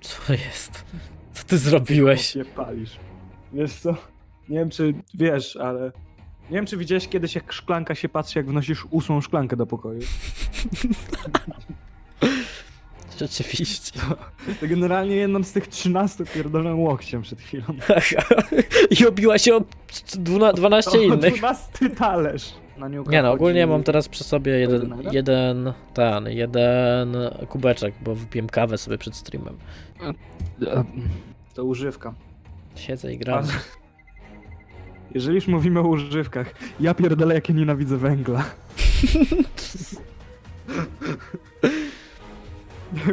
Co jest? Co ty zrobiłeś? się palisz. Wiesz co? Nie wiem czy wiesz, ale... Nie wiem czy widziałeś kiedyś jak szklanka się patrzy jak wnosisz ósmą szklankę do pokoju. Rzeczywiście. To generalnie jedną z tych 13 pierdolę łokciem przed chwilą. I obiła się o dwuna- 12 To innych. 12 talerz. Na niuka Nie no, ogólnie chodzi- mam teraz przy sobie jeden, jeden, ten, jeden kubeczek, bo wypiłem kawę sobie przed streamem. To używka. Siedzę i gram. Jeżeli już mówimy o używkach, ja pierdolę jak ja nienawidzę węgla.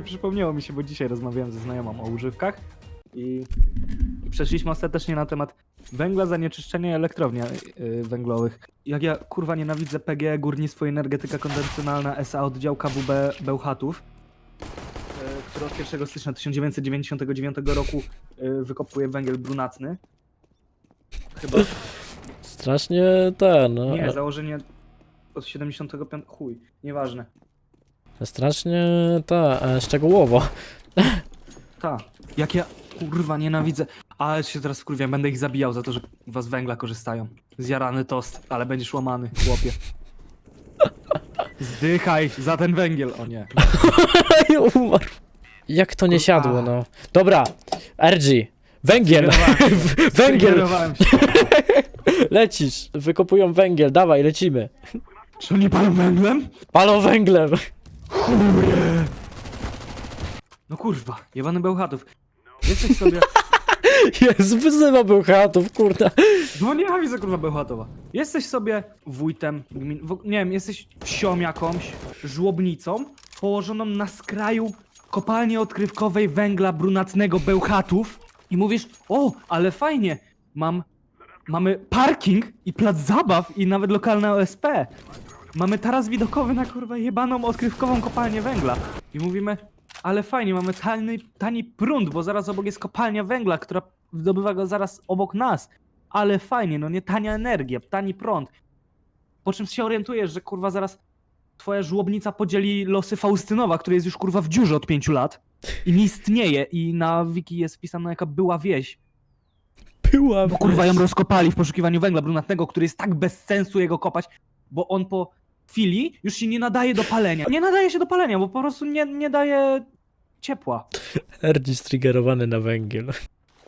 Przypomniało mi się, bo dzisiaj rozmawiałem ze znajomą o używkach i przeszliśmy ostatecznie na temat węgla, zanieczyszczenia i elektrowni yy, węglowych. Jak ja kurwa nienawidzę PGE, górnictwo i energetyka konwencjonalna SA oddział KWB Bełchatów, yy, który od 1 stycznia 1999 roku yy, wykopuje węgiel brunatny. Chyba Strasznie ten, no, nie, założenie od 75. Chuj, nieważne. strasznie ta, e, szczegółowo. Ta. Jak ja kurwa nienawidzę. Ale się teraz wkurwiam, będę ich zabijał za to, że was z węgla korzystają. Zjarany tost, ale będziesz łamany, chłopie. Zdychaj za ten węgiel, o nie. I umarł. Jak to nie Kurwa. siadło, no. Dobra, RG. Węgiel! węgiel! Się. Lecisz! Wykopują węgiel, dawaj, lecimy. Czy oni palą węglem? Palą węglem! No kurwa, jebany Bełchatów. Jesteś sobie... Jest, wyzywa był chatów, kurna. No nienawidzę kurwa Bełchatowa. Jesteś sobie wójtem, gmin, w, nie wiem, jesteś wsią jakąś, żłobnicą, położoną na skraju kopalni odkrywkowej węgla brunatnego Bełchatów i mówisz, o, ale fajnie, mam, mamy parking i plac zabaw i nawet lokalne OSP. Mamy taras widokowy na kurwa jebaną odkrywkową kopalnię węgla. I mówimy, ale fajnie, mamy tani, tani prąd, bo zaraz obok jest kopalnia węgla, która wydobywa go zaraz obok nas. Ale fajnie, no nie tania energia, tani prąd. Po czym się orientujesz, że kurwa zaraz twoja żłobnica podzieli losy Faustynowa, który jest już kurwa w dziurze od pięciu lat i nie istnieje i na wiki jest wpisana jaka była wieś. Była. Bo kurwa ją rozkopali w poszukiwaniu węgla brunatnego, który jest tak bez sensu jego kopać, bo on po chwili już się nie nadaje do palenia. Nie nadaje się do palenia, bo po prostu nie, nie daje ciepła. RG striggerowany na węgiel.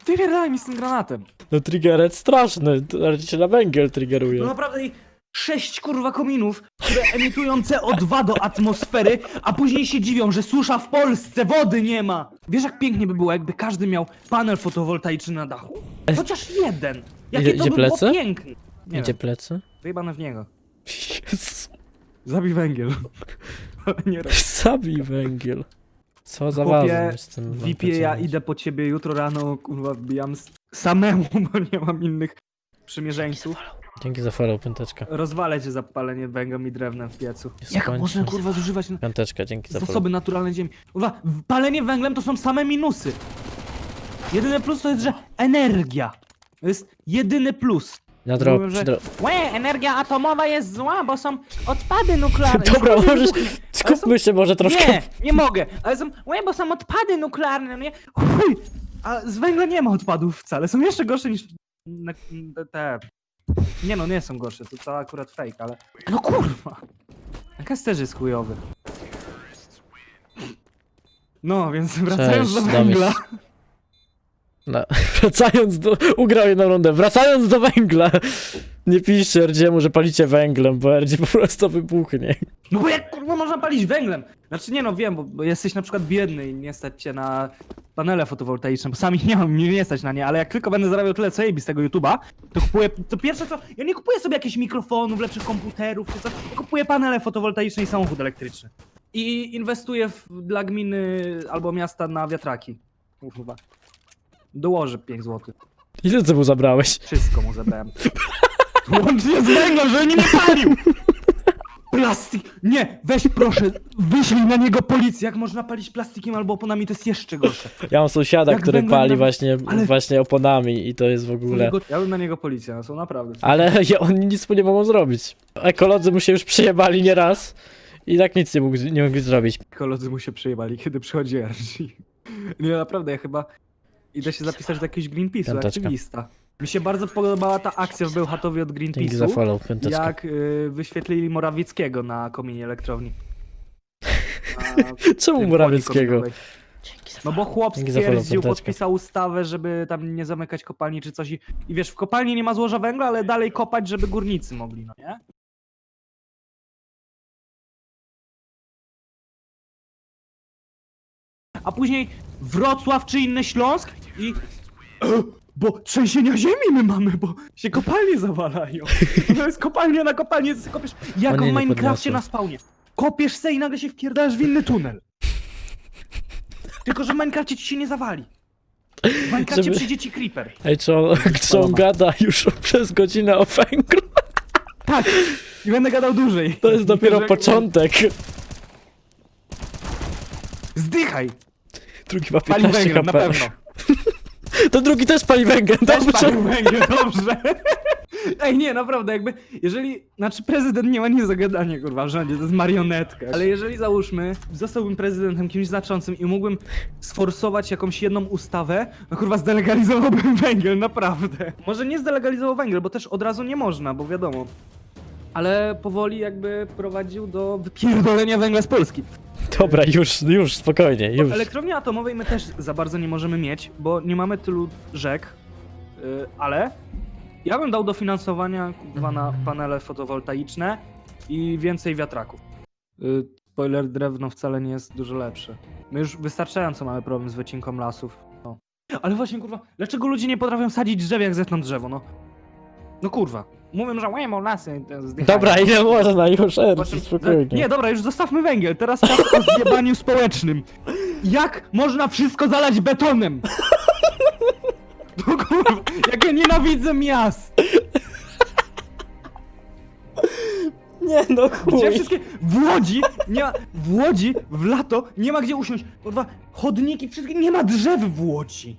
Wypierdalaj mi z tym granatem. No triggerec straszny, RG się na węgiel No triggeruje. naprawdę i sześć kurwa kominów, które emitują CO2 do atmosfery, a później się dziwią, że susza w Polsce, wody nie ma. Wiesz jak pięknie by było, jakby każdy miał panel fotowoltaiczny na dachu? Chociaż jeden. Jakie Idzie- to idzie by plecy? było piękne. Nie Gdzie wiem, plecy? wyjebane w niego. Jezus. Zabij węgiel. nie rob. Zabij węgiel. Co za Chłopie, z tym Wipie, ja idę po ciebie jutro rano, kurwa, wbijam s- samemu, bo nie mam innych przymierzeńców. Dzięki za follow, piąteczka. Rozwalę cię za palenie węglem i drewnem w piecu. Jest Jak można, kurwa, zużywać Piąteczka, dzięki za follow. zasoby naturalne ziemi? Kurwa, w- palenie węglem to są same minusy. Jedyny plus to jest, że energia. To jest jedyny plus. Na drop, Mówią, że- przy drop. Łe, energia atomowa jest zła, bo są odpady nuklearne. Dobra, Już skupmy się może troszkę. Nie, nie mogę, ale są, łe, bo są odpady nuklearne, no nie? Chuj, a z węgla nie ma odpadów wcale, są jeszcze gorsze niż na- te. Nie no, nie są gorsze, to, to akurat fake, ale... No kurwa! Jaka też jest chujowy. No, więc wracając do Cześć, węgla... No, wracając do... Ugrał jedną rundę. Wracając do węgla. Nie piszcie RG, że palicie węglem, bo RG po prostu wybuchnie. No bo jak kurwa można palić węglem? Znaczy nie no, wiem, bo, bo jesteś na przykład biedny i nie stać cię na panele fotowoltaiczne, bo sami nie mam, nie stać na nie, ale jak tylko będę zarabiał tyle co Ebi z tego YouTube'a, to kupuję, to pierwsze co, ja nie kupuję sobie jakichś mikrofonów, lepszych komputerów czy coś, ja kupuję panele fotowoltaiczne i samochód elektryczny. I inwestuję w, dla gminy albo miasta na wiatraki. Kurwa. Dołożę 5 zł. Ile ty mu zabrałeś? Wszystko mu zabrałem. Łącznie z węglem, żeby nie palił! Plastik! Nie! Weź proszę, wyślij na niego policję. Jak można palić plastikiem albo oponami, to jest jeszcze gorsze. Ja mam sąsiada, Jak który węglem pali na- właśnie, ale- właśnie oponami i to jest w ogóle... Ja bym na niego policję, no są naprawdę. Ale ja, oni nic mu nie mogą zrobić. Ekolodzy mu się już przyjebali nieraz I tak nic nie mógł, nie mogli zrobić. Koledzy mu się przejebali, kiedy przychodzi RG. Nie, naprawdę, ja chyba idę się zapisać do jakiegoś Greenpeace'u, Piąteczka. aktywista. Mi się bardzo podobała ta akcja w Bełchatowie od Dzięki za Greenpeace'u, follow, piąteczka. jak y, wyświetlili Morawieckiego na kominie elektrowni. Na Czemu Morawieckiego? kominowej. No bo chłop Dzięki za follow, stwierdził, piąteczka. podpisał ustawę, żeby tam nie zamykać kopalni czy coś i, i wiesz, w kopalni nie ma złoża węgla, ale dalej kopać, żeby górnicy mogli, no nie? A później Wrocław czy inny Śląsk i... Bo trzęsienia ziemi my mamy, bo się kopalnie zawalają. To jest kopalnia na kopalnię, ty kopiesz jak O nie, w nie Minecrafcie podniosłem. na spawnie. Kopiesz se i nagle się wpierdasz w inny tunel. Tylko, że w Minecrafcie ci się nie zawali. W Minecrafcie Żeby- przyjdzie ci creeper. Ej, czy on, czy on gada już przez godzinę o węglu? Tak, i będę gadał dłużej. To jest dopiero Że- początek. Zdychaj! Drugi ma Pali 15 węgiel, na HP. pewno. To drugi też pali węgiel, Też dobrze. palił węgiel, dobrze. Ej, nie, naprawdę, jakby, jeżeli, znaczy prezydent nie ma nic do gadania, kurwa, w rządzie, to jest marionetka. Ale jeżeli, załóżmy, zostałbym prezydentem kimś znaczącym i mógłbym sforsować jakąś jedną ustawę, no kurwa, zdelegalizowałbym węgiel, naprawdę. Może nie zdelegalizował węgiel, bo też od razu nie można, bo wiadomo. Ale powoli jakby prowadził do wypierdolenia węgla z Polski. Dobra, już, już, spokojnie, już. Elektrowni atomowej my też za bardzo nie możemy mieć, bo nie mamy tylu rzek, yy, ale ja bym dał dofinansowania kurwa, na panele fotowoltaiczne i więcej wiatraków. Yy, spoiler, drewno wcale nie jest dużo lepsze. My już wystarczająco mamy problem z wycinką lasów. No. Ale właśnie kurwa, dlaczego ludzie nie potrafią sadzić drzew jak zetną drzewo, no? No kurwa. Mówią, że łemo lasy zdychają. Dobra, ile można już, Erci, spokojnie. Nie, dobra, już zostawmy węgiel. Teraz czas o zjebaniu społecznym. Jak można wszystko zalać betonem? No kurwa, jak ja nienawidzę miast. Nie, no Gdzie wszystkie... W Łodzi, nie ma... W Łodzi w lato nie ma gdzie usiąść. Kurwa, chodniki, wszystkie... Nie ma drzew w Łodzi.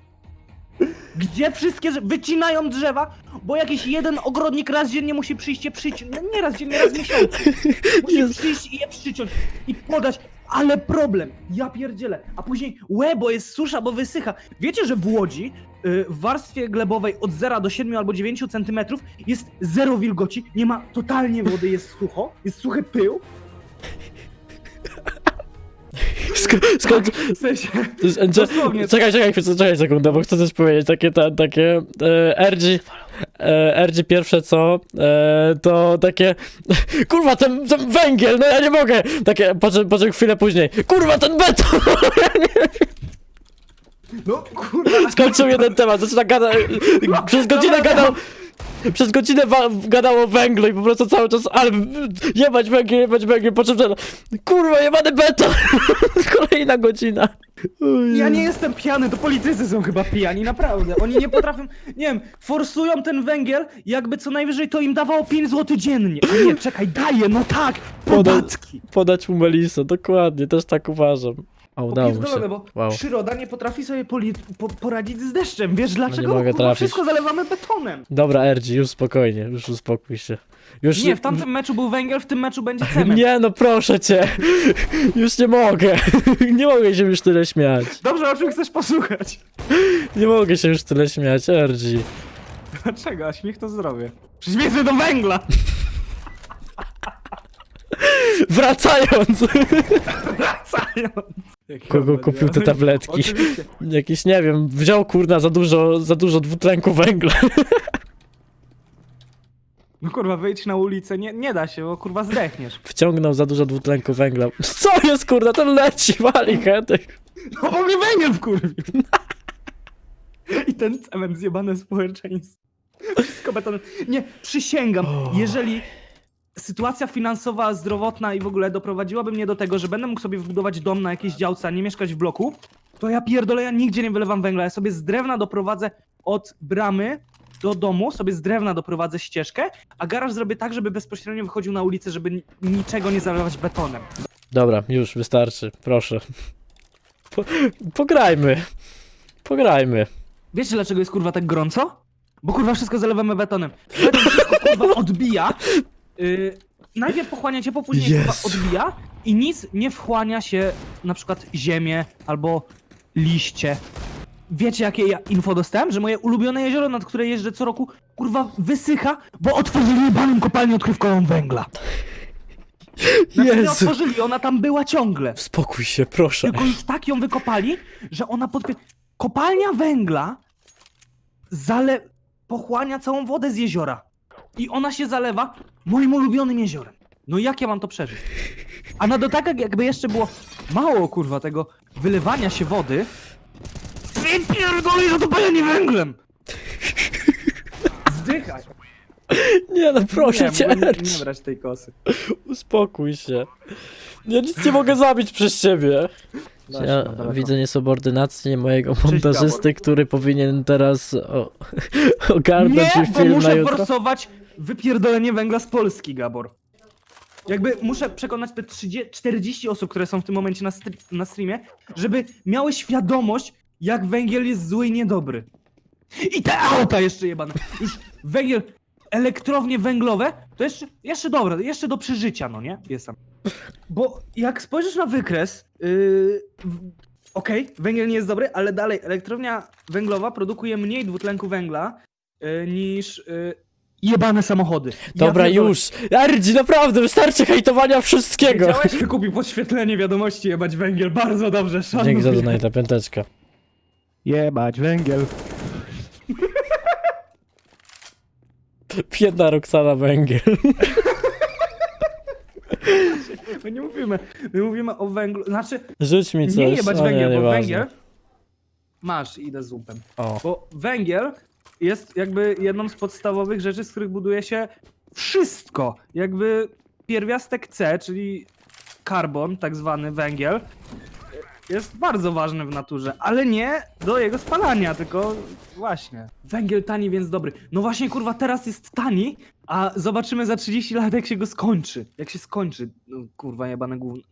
Gdzie wszystkie... drze- Wycinają drzewa, bo jakiś jeden ogrodnik raz dziennie musi przyjść je przyciąć. No nie raz dziennie, raz w miesiącu. Musi Jezu. przyjść i je przyciąć i podać. Ale problem, ja pierdzielę. A później łe, bo jest susza, bo wysycha. Wiecie, że w Łodzi y, w warstwie glebowej od 0 do 7 albo 9 centymetrów jest zero wilgoci, nie ma totalnie wody, jest sucho, jest suchy pył. Skąd, skąd, W sensie, Dosłownie. czekaj, czekaj, chwilę, czekaj sekundę, bo chcę coś powiedzieć, takie, ta, takie, e, RG, e, RG pierwsze co, e, to takie, kurwa, ten, ten węgiel, no ja nie mogę, takie, po czym, po czym chwilę później, kurwa, ten beton, no kurwa. skończył jeden temat, zaczyna gadać, przez godzinę gadał, przez godzinę wa- gadał o węglu i po prostu cały czas, ale jebać węgiel, jebać węgiel, po czym ten, kurwa, jebany beton, kolejna godzina. Ja nie jestem pijany, to politycy są chyba pijani, naprawdę. Oni nie potrafią, nie wiem, forsują ten węgiel, jakby co najwyżej to im dawało 5 zł dziennie. A nie, czekaj, daję, no tak, Poda- podatki. Podać mu Melisę, dokładnie, też tak uważam. O, udało się. Popierdolone, bo Wow. przyroda nie potrafi sobie poli- po poradzić z deszczem. Wiesz dlaczego? No mogę Bo kurwa, trafić. wszystko zalewamy betonem. Dobra, Ergi, już spokojnie, już uspokój się. Już Nie, w tamtym meczu był węgiel, w tym meczu będzie cement. Nie, no proszę cię. Już nie mogę. Nie mogę się już tyle śmiać. Dobrze, o czym chcesz posłuchać? Nie mogę się już tyle śmiać, Ergi. Dlaczego? A śmiech to zdrowie. Przeciwieństwie do węgla! Wracając! Kogo kupił te tabletki? Oczywiście. Jakiś, nie wiem, wziął kurna za dużo, za dużo dwutlenku węgla. No kurwa, wyjdź na ulicę, nie, nie da się, bo kurwa zdechniesz. Wciągnął za dużo dwutlenku węgla. Co jest kurna, ten leci, wali hetek. No bo mnie węgiel wkurwił. I ten cement zjebane społeczeństwo. Wszystko betonem. Nie, przysięgam, jeżeli sytuacja finansowa, zdrowotna i w ogóle doprowadziłaby mnie do tego, że będę mógł sobie wbudować dom na jakiejś działce, a nie mieszkać w bloku, to ja pierdolę, ja nigdzie nie wylewam węgla. Ja sobie z drewna doprowadzę od bramy do domu, sobie z drewna doprowadzę ścieżkę, a garaż zrobię tak, żeby bezpośrednio wychodził na ulicę, żeby ni- niczego nie zalewać betonem. Dobra, już wystarczy, proszę. Po, pograjmy. Pograjmy. Wiecie dlaczego jest kurwa tak gorąco? Bo kurwa wszystko zalewamy betonem. Beton wszystko kurwa odbija. Yy, najpierw pochłania ciepło, później Jezu. odbija i nic nie wchłania się, na przykład ziemię albo liście. Wiecie jakie ja info dostałem? Że moje ulubione jezioro, nad które jeżdżę co roku, kurwa, wysycha, bo otworzyli jebaną kopalnię odkrywkową węgla. Znaczy nie Jezu. otworzyli, ona tam była ciągle. Spokój się, proszę. Tylko już tak ją wykopali, że ona podpie... Kopalnia węgla zale... pochłania całą wodę z jeziora. I ona się zalewa moim ulubionym jeziorem. No jak ja mam to przeżyć? A na dodatek jakby jeszcze było mało, kurwa, tego wylewania się wody, wypierdolę za to palenie węglem! Zdychaj! Nie no, proszę nie, cię, mogę nie, nie brać tej kosy. Uspokój się. Ja nic nie mogę zabić przez ciebie. Da się, Ja no, widzę niesubordynację mojego montażysty, który powinien teraz o, ogarnąć Nie, mi bo film na muszę jutro. forsować wypierdolenie węgla z Polski, Gabor. Jakby muszę przekonać te 30, 40 osób, które są w tym momencie na, str- na streamie, żeby miały świadomość, jak węgiel jest zły i niedobry. I te auta jeszcze jebane. Już węgiel, elektrownie węglowe, to jeszcze, jeszcze dobre, jeszcze do przeżycia, no nie? Jestem. Bo jak spojrzysz na wykres, yy, w- okej, węgiel nie jest dobry, ale dalej elektrownia węglowa produkuje mniej dwutlenku węgla y, niż y, jebane samochody. Dobra, pierdolę. już. Erdzi, naprawdę, wystarczy hejtowania wszystkiego. Wiedziałeś, że kupił podświetlenie wiadomości jebać węgiel. Bardzo dobrze, szanuję. Dzięki za donata, piąteczka. Jebać węgiel. Biedna Roxana Węgiel. My nie mówimy, my mówimy o węglu, znaczy Rzuć mi coś. nie jebać O, węgiel, bo nieważne. węgiel... Masz, idę z łupem. O. Bo węgiel jest jakby jedną z podstawowych rzeczy, z których buduje się wszystko. Jakby pierwiastek C, czyli karbon, tak zwany węgiel, jest bardzo ważny w naturze, ale nie do jego spalania, tylko właśnie. Węgiel tani, więc dobry. No właśnie, kurwa, teraz jest tani, a zobaczymy za 30 lat, jak się go skończy. Jak się skończy, no, kurwa, jebane gówno.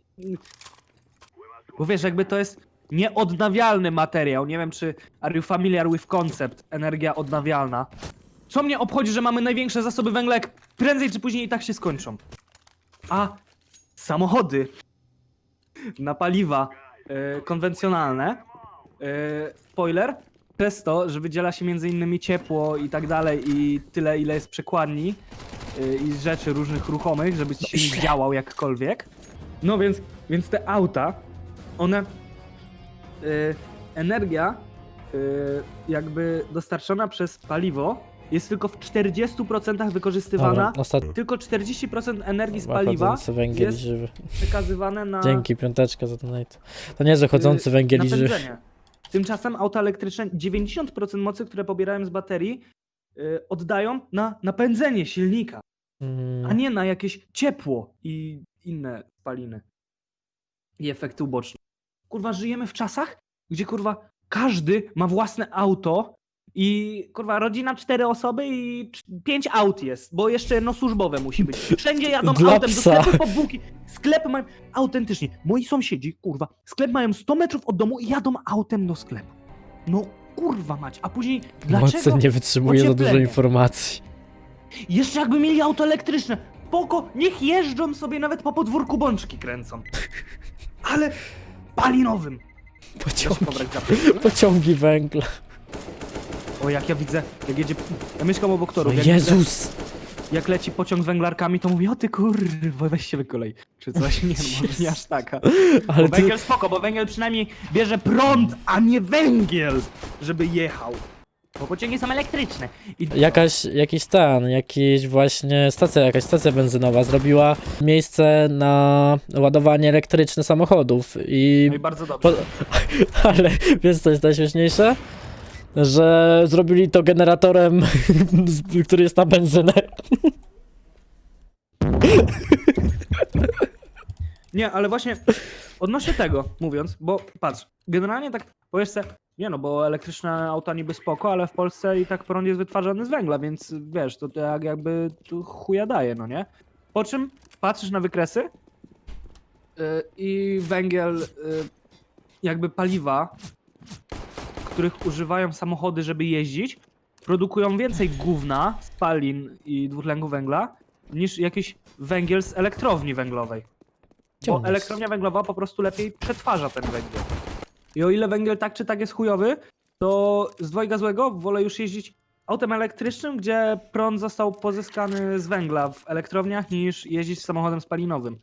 Bo wiesz, jakby to jest nieodnawialny materiał. Nie wiem, czy are you familiar with concept energia odnawialna. Co mnie obchodzi, że mamy największe zasoby węgla, jak prędzej czy później i tak się skończą. A samochody na paliwa e, konwencjonalne, e, spoiler, przez to, że wydziela się między innymi ciepło i tak dalej i tyle, ile jest przekładni e, i rzeczy różnych ruchomych, żeby silnik źle. działał jakkolwiek. No więc, więc te auta, one y, energia y, jakby dostarczona przez paliwo jest tylko w 40% wykorzystywana. Dobra. Tylko 40% energii z paliwa Chodzący węgiel jest i żywy. przekazywane na, Dzięki, piąteczka za donate. To niezły chodzący y, węgiel i żywy. napędzenie. Tymczasem auta elektryczne 90% mocy, które pobierają z baterii, y, oddają na napędzenie silnika, a Mm, nie na jakieś ciepło i inne spaliny. I efekty uboczne. Kurwa, żyjemy w czasach, gdzie kurwa każdy ma własne auto i kurwa rodzina cztery osoby i pięć aut jest, bo jeszcze jedno służbowe musi być. Wszędzie jadą Dla autem do psa. sklepu po bułki. Sklepy mają autentycznie. Moi sąsiedzi, kurwa, sklep mają 100 metrów od domu i jadą autem do sklepu. No kurwa mać, a później dlaczego? Mocy nie wytrzymuje za dużo informacji. Jeszcze jakby mieli auto elektryczne. Spoko, niech jeżdżą sobie nawet po podwórku bączki kręcą. Ale palinowym. Pociągi, pociągi węgla. O, jak ja widzę, jak jedzie... Ja mieszkam obok O torów. Jak, widzę, Jezus! jak leci pociąg z węglarkami, to mówię, o ty kurwa, weź się wykolej. Czy coś, nie no, może nie aż taka. Ale Bo ty, węgiel spoko, bo węgiel przynajmniej bierze prąd, a nie węgiel, żeby jechał. Bo pociągi są elektryczne. I jakaś, jakiś ten, jakiś właśnie stacja, jakaś stacja benzynowa zrobiła miejsce na ładowanie elektryczne samochodów i... No i bardzo dobrze. Po, ale wiesz co jest najśmieszniejsze? Że zrobili to generatorem, który jest na benzynę. Nie, ale właśnie odnośnie tego mówiąc, bo patrz, generalnie tak powiesz se, nie no, bo elektryczne auta niby spoko, ale w Polsce i tak prąd jest wytwarzany z węgla, więc wiesz, to tak jakby tu chuja daje, no nie? Po czym patrzysz na wykresy yy, i węgiel, yy, jakby paliwa, których używają samochody, żeby jeździć, produkują więcej gówna, spalin i dwutlenku węgla niż jakiś węgiel z elektrowni węglowej. Bo elektrownia węglowa po prostu lepiej przetwarza ten węgiel. I o ile węgiel tak czy tak jest chujowy, to z dwojga złego wolę już jeździć autem elektrycznym, gdzie prąd został pozyskany z węgla w elektrowniach, niż jeździć samochodem spalinowym.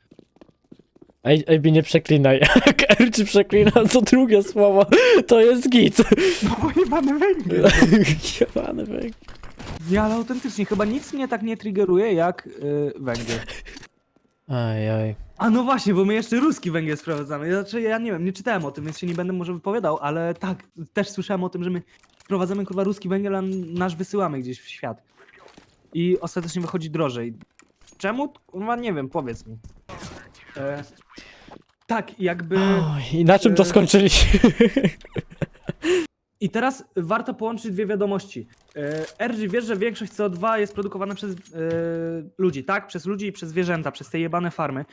Ej, ej, nie przeklinaj. Jak RG przeklina, to drugie słowo to jest git. No bo węgiel. Jebany węgiel. Nie, ale autentycznie, chyba nic mnie tak nie triggeruje jak yy, węgiel. Aj, aj. A no właśnie, bo my jeszcze ruski węgiel sprowadzamy. Znaczy, ja nie wiem, nie czytałem o tym, więc się nie będę może wypowiadał, ale tak, też słyszałem o tym, że my sprowadzamy kurwa ruski węgiel, a nasz wysyłamy gdzieś w świat. I ostatecznie wychodzi drożej. Czemu? Kurwa nie wiem, powiedz mi. E, tak, jakby... Oj, I na czym to E, skończyliśmy? I teraz warto połączyć dwie wiadomości. E, RG wiesz, że większość CO2 jest produkowana przez e, ludzi, tak? Przez ludzi i przez zwierzęta, przez te jebane farmy.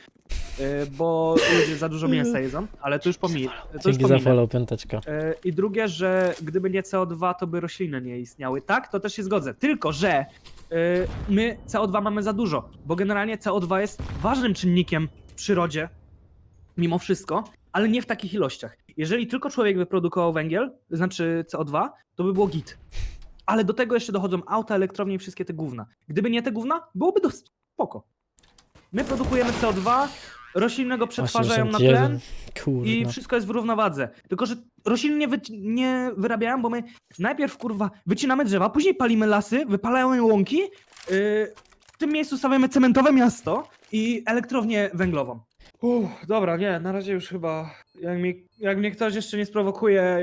E, bo ludzie za dużo mięsa jedzą, ale to już pomij. To już Dzięki za pominę. follow, piąteczka. E, I drugie, że gdyby nie CO2, to by rośliny nie istniały. Tak, to też się zgodzę. Tylko, że e, my CO2 mamy za dużo, bo generalnie CO2 jest ważnym czynnikiem w przyrodzie, mimo wszystko, ale nie w takich ilościach. Jeżeli tylko człowiek wyprodukował węgiel, znaczy CO2, to by było git. Ale do tego jeszcze dochodzą auta, elektrownie i wszystkie te gówna. Gdyby nie te gówna, byłoby dosyć spoko. My produkujemy CO2, roślinne go przetwarzają na tlen, i wszystko jest w równowadze. Tylko, że rośliny nie, wyci- nie wyrabiają, bo my najpierw kurwa wycinamy drzewa, później palimy lasy, wypalają łąki, yy, w tym miejscu stawiamy cementowe miasto i elektrownię węglową. Uff, dobra, nie, na razie już chyba. Jak, mi, jak mnie ktoś jeszcze nie sprowokuje,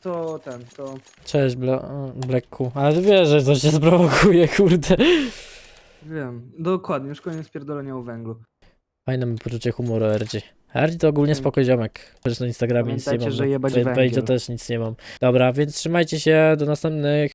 to ten, to. Cześć, Bla Blacku. Ale wiesz, że to cię sprowokuje, kurde. Wiem, dokładnie, już koniec pierdolenia o węglu. Fajne mi poczucie humoru, RG. RG to ogólnie spoko ziomek. Też na Instagramie nic nie Pamiętajcie, mam. że na jebać fanpage'u węgiel. też nic nie mam. Dobra, więc trzymajcie się, do następnych.